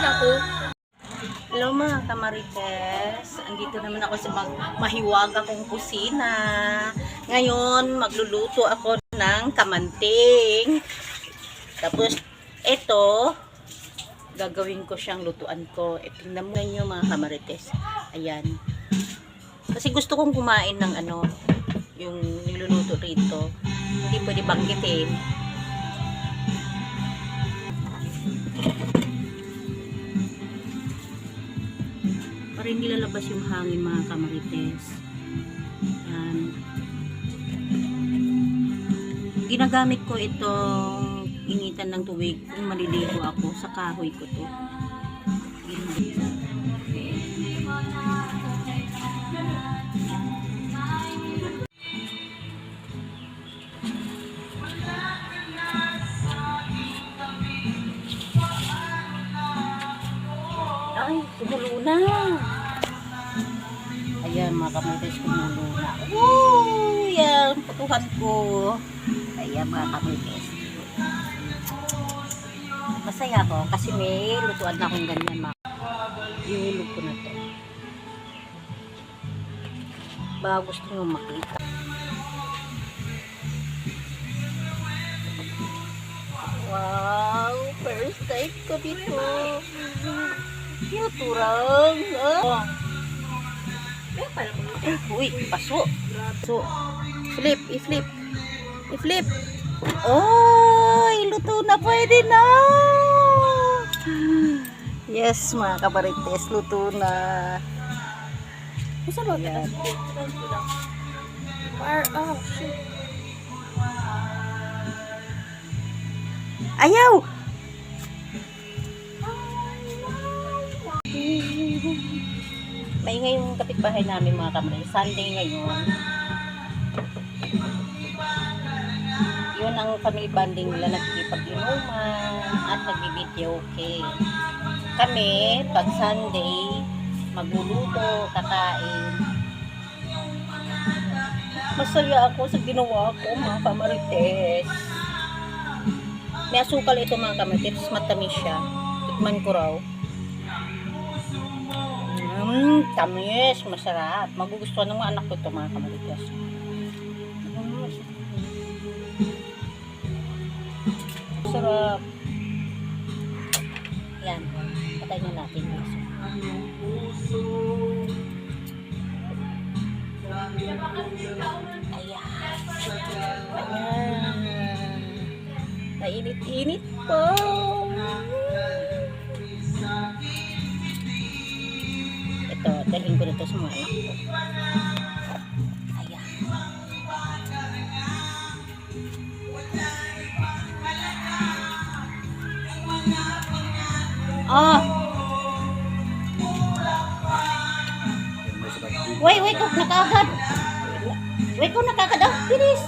Ako. Hello mga kamarites, andito naman ako sa mag mahiwaga kong kusina. Ngayon, magluluto ako ng kamanting. Tapos, ito, gagawin ko siyang lutuan ko. E, tingnan mo nyo mga kamarites. Ayan. Kasi gusto kong kumain ng ano, yung niluluto rito. Hindi pwede banggitin. Para hindi lalabas yung hangin mga kamarites. Yan. Ginagamit ko itong initan ng tubig kung maliligo ako sa kahoy ko to. Ay, kumulo na. Ayan, mga kamarites, kumulo na. Woo! Yan, putuhan ko. Ayan, mga kamarites. Masaya ako kasi may lutuan na akong ganyan, mga Ihulog ko na to. Baka gusto nyo makita. Wow! First time ko dito. Yaturang. Ah. Uy, paso. So, flip, i-flip. I-flip. Oy, luto na pwede na. Yes, mga kabarites, luto na. Isa ba? Oh, shit. Ayaw! Maingay yung kapitbahay namin mga kamay. Sunday ngayon. Yun ang family bonding nila nagkipag-inuman at nagbibidyoke. Kami, pag Sunday, magluluto, kakain. Masaya ako sa ginawa ko mga kamarites. May asukal ito mga kamarites, matamis siya. Tikman ko raw. Mmm, tamis, masarap. Magugustuhan ng mga anak ko ito mga kamarites. Mm. Sarap. Yan. Patay na natin. Ayan. Mainit-init po. Dalhin ko nito sa mga anak ko. Ayan. Oh! Wait, wait, kung nakagad. Wait, kung nakagad. Ah, bilis.